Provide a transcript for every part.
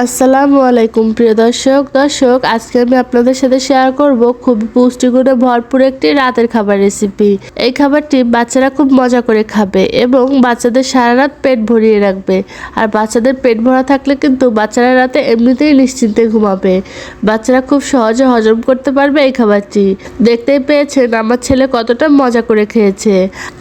আসসালামু আলাইকুম, প্রিয় দর্শক। দর্শক, আজকে আমি আপনাদের সাথে শেয়ার করব খুবই পুষ্টিগুণে ভরপুর একটি রাতের খাবার রেসিপি এই খাবারটি বাচ্চারা খুব মজা করে খাবে এবং বাচ্চাদের সারা রাত পেট ভরিয়ে রাখবে। আর বাচ্চাদের পেট ভরা থাকলে কিন্তু বাচ্চারা রাতে এমনিতেই নিশ্চিন্তে ঘুমাবে। বাচ্চারা খুব সহজে হজম করতে পারবে এই খাবারটি। দেখতেই পেয়েছেন আমার ছেলে কতটা মজা করে খেয়েছে।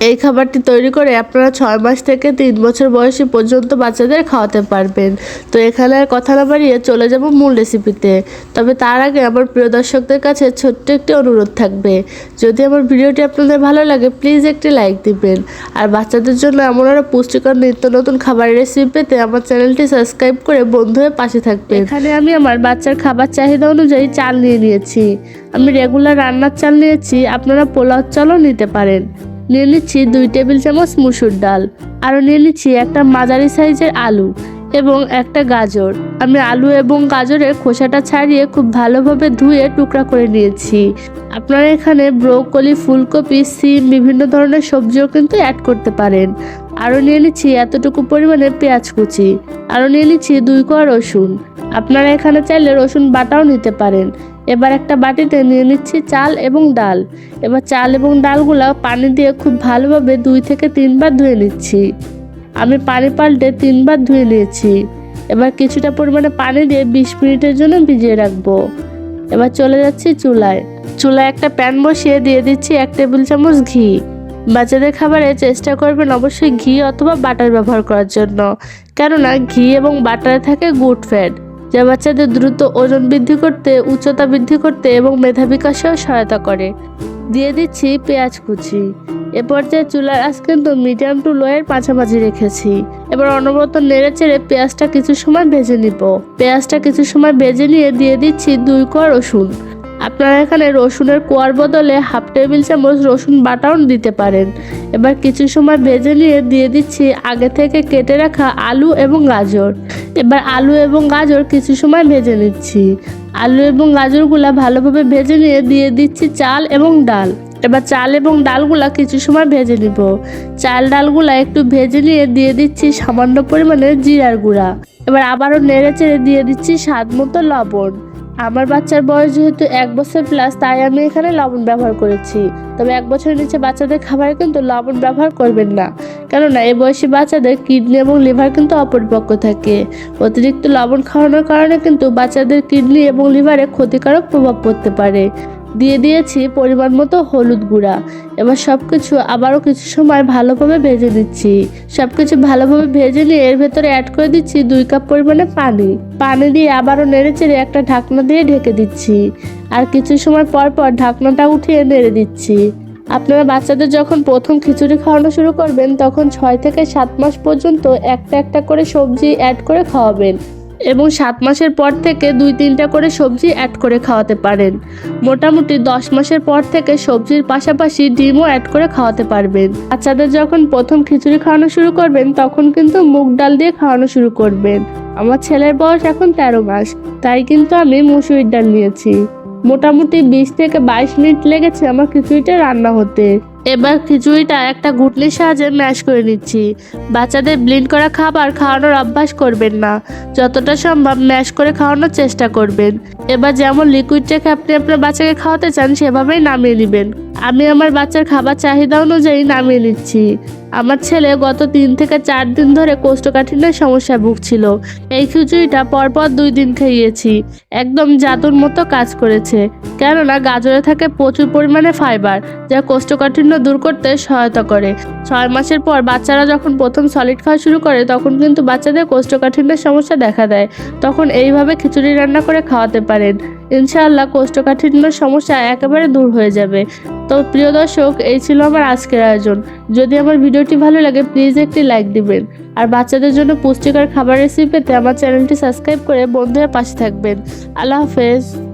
এই খাবারটি তৈরি করে আপনারা ছয় মাস থেকে তিন বছর বয়সী পর্যন্ত বাচ্চাদের খাওয়াতে পারবেন। তো এখানে আর কথা না বাড়িয়ে চলে যাব মূল রেসিপিতে তবে তার আগে আমার প্রিয় দর্শকদের কাছে ছোট্ট একটি অনুরোধ থাকবে। যদি আমার ভিডিওটি আপনাদের ভালো লাগে প্লিজ একটি লাইক দিবেন। আর বাচ্চাদের জন্য এমন আরও পুষ্টিকর নিত্য নতুন খাবারের রেসিপি পেতে আমার চ্যানেলটি সাবস্ক্রাইব করে বন্ধু হয়ে পাশে থাকবে এখানে আমি আমার বাচ্চার খাবার চাহিদা অনুযায়ী চাল নিয়ে নিয়েছি। আমি রেগুলার রান্নার চাল নিয়েছি, আপনারা পোলাও চালও নিতে পারেন। নিয়ে নিচ্ছি দুই টেবিল চামচ মুসুর ডাল। আরও নিয়ে নিচ্ছি একটা মাঝারি সাইজের আলু। এবং একটা গাজর। আমি আলু এবং গাজরের খোসাটা ছাড়িয়ে খুব ভালোভাবে ধুয়ে টুকরা করে নিয়েছি। আপনারা এখানে ব্রোকলি, ফুলকপি, সিম, বিভিন্ন ধরনের সবজিও কিন্তু অ্যাড করতে পারেন। আরও নিয়ে নিচ্ছি এতটুকু পরিমাণে পেঁয়াজ কুচি। আরও নিয়ে নিচ্ছি দুই কোয়া রসুন। আপনারা এখানে চাইলে রসুন বাটাও নিতে পারেন। এবার একটা বাটিতে নিয়ে নিচ্ছি চাল এবং ডাল। এবার চাল এবং ডালগুলো পানি দিয়ে খুব ভালোভাবে দুই থেকে তিনবার ধুয়ে নিচ্ছি। আমি পানি পাল্টে তিনবার ধুয়ে নিয়েছি। এবার কিছুটা পরিমাণে পানি দিয়ে বিশ মিনিটের জন্য ভিজিয়ে রাখব। এবার চলে যাচ্ছি চুলায়। চুলায় একটা প্যান বসিয়ে দিয়ে দিচ্ছি এক টেবিল চামচ ঘি। বাচ্চাদের খাবারে চেষ্টা করবেন অবশ্যই ঘি অথবা বাটার ব্যবহার করার জন্য। কেননা ঘি এবং বাটারে থাকে গুড ফ্যাট, যা বাচ্চাদের দ্রুত ওজন বৃদ্ধি করতে, উচ্চতা বৃদ্ধি করতে এবং মেধা বিকাশেও সহায়তা করে। দিয়ে দিচ্ছি পেঁয়াজ কুচি। এ পর্যায়ে চুলার আঁচ কিন্তু মিডিয়াম টু লোয়ের মাঝামাঝি রেখেছি। এবার অনবরত নেড়ে চেড়ে পেঁয়াজটা কিছু সময় ভেজে নিব। পেঁয়াজটা কিছু সময় ভেজে নিয়ে দিয়ে দিচ্ছি দুই কোয়া রসুন। আপনারা এখানে রসুনের কোয়ার বদলে হাফ টেবিল চামচ রসুন বাটাও দিতে পারেন। এবার কিছু সময় ভেজে নিয়ে দিয়ে দিচ্ছি আগে থেকে কেটে রাখা আলু এবং গাজর। এবার আলু এবং গাজর কিছু সময় ভেজে নিচ্ছি। আলু এবং গাজরগুলা ভালোভাবে ভেজে নিয়ে দিয়ে দিচ্ছি চাল এবং ডাল। এবার চাল এবং ডালগুলা কিছু সময় ভেজে নিব। চাল ডালগুলা একটু ভেজে নিয়ে দিয়ে দিচ্ছি সামান্য পরিমাণে জিরার গুঁড়া। এবার আবারও নেড়ে চেড়ে দিয়ে দিচ্ছি স্বাদ মতো লবণ। আমার বাচ্চার বয়স যেহেতু এক বছর প্লাস তাই আমি এখানে লবণ ব্যবহার করেছি। তবে এক বছরের নিচে বাচ্চাদের খাবারে কিন্তু লবণ ব্যবহার করবেন না। কেননা এই বয়সী বাচ্চাদের কিডনি এবং লিভার কিন্তু অপরিপক্ক থাকে। অতিরিক্ত লবণ খাওয়ানোর কারণে কিন্তু বাচ্চাদের কিডনি এবং লিভারে ক্ষতিকারক প্রভাব পড়তে পারে। দিয়ে দিয়েছি পরিমাণ মতো হলুদ গুঁড়া। এবার সব কিছু আবারও কিছু সময় ভালোভাবে ভেজে দিচ্ছি সব কিছু ভালোভাবে ভেজে নিয়ে এর ভেতরে অ্যাড করে দিচ্ছি দুই কাপ পরিমাণে পানি। পানি দিয়ে আবারও নেড়ে চেড়ে একটা ঢাকনা দিয়ে ঢেকে দিচ্ছি। আর কিছু সময় পর পর ঢাকনাটা উঠিয়ে নেড়ে দিচ্ছি। আপনারা বাচ্চাদের যখন প্রথম খিচুড়ি খাওয়ানো শুরু করবেন, তখন ছয় থেকে সাত মাস পর্যন্ত একটা একটা করে সবজি অ্যাড করে খাওয়াবেন। এবং সাত মাসের পর থেকে দুই তিনটা করে সবজি অ্যাড করে খাওয়াতে পারেন। মোটামুটি দশ মাসের পর থেকে সবজির পাশাপাশি ডিমও অ্যাড করে খাওয়াতে পারবেন। বাচ্চাদের যখন প্রথম খিচুড়ি খাওয়ানো শুরু করবেন, তখন কিন্তু মুগ ডাল দিয়ে খাওয়ানো শুরু করবেন। আমার ছেলের বয়স এখন তেরো মাস, তাই কিন্তু আমি মুসুরির ডাল নিয়েছি। মোটামুটি বিশ থেকে বাইশ মিনিট লেগেছে আমার খিচুড়িটা রান্না হতে। এবার খিচুড়িটা একটা ঘুটনির সাহায্যে ম্যাশ করে নিচ্ছি। বাচ্চাদের ব্লিন্ড করা খাবার খাওয়ানোর অভ্যাস করবেন না। যতটা সম্ভব ম্যাশ করে খাওয়ানোর চেষ্টা করবেন। এবার যেমন লিকুইড রেখে আপনি আপনার বাচ্চাকে খাওয়াতে চান, সেভাবেই নামিয়ে নেবেন। আমি আমার বাচ্চার খাবার চাহিদা অনুযায়ী নামিয়ে নিচ্ছি। আমার ছেলে গত তিন থেকে চার দিন ধরে কোষ্ঠকাঠিন্যের সমস্যা ভুগছিল। এই খিচুড়িটা পরপর দুই দিন খাইয়েছি একদম জাদুর মতো কাজ করেছে। কেননা গাজরে থাকে প্রচুর পরিমাণে ফাইবার যা কোষ্ঠকাঠিন্য দূর করতে সহায়তা করে। ছয় মাসের পর বাচ্চারা যখন প্রথম সলিড খাওয়া শুরু করে, তখন কিন্তু বাচ্চাদের কোষ্ঠকাঠিন্যের সমস্যা দেখা দেয়। তখন এইভাবে খিচুড়ি রান্না করে খাওয়াতে পারেন। ইনশাআল্লাহ কোষ্ঠকাঠিন্যর সমস্যা একেবারে দূর হয়ে যাবে। তো প্রিয় দর্শক, এই ছিল আমার আজকের আয়োজন। যদি আমার ভিডিওটি ভালো লাগে প্লিজ একটি লাইক দিবেন। আর বাচ্চাদের জন্য পুষ্টিকর খাবার রেসিপি পেতে আমার চ্যানেলটি সাবস্ক্রাইব করে বন্ধুরা পাশে থাকবেন। আল্লাহ হাফেজ।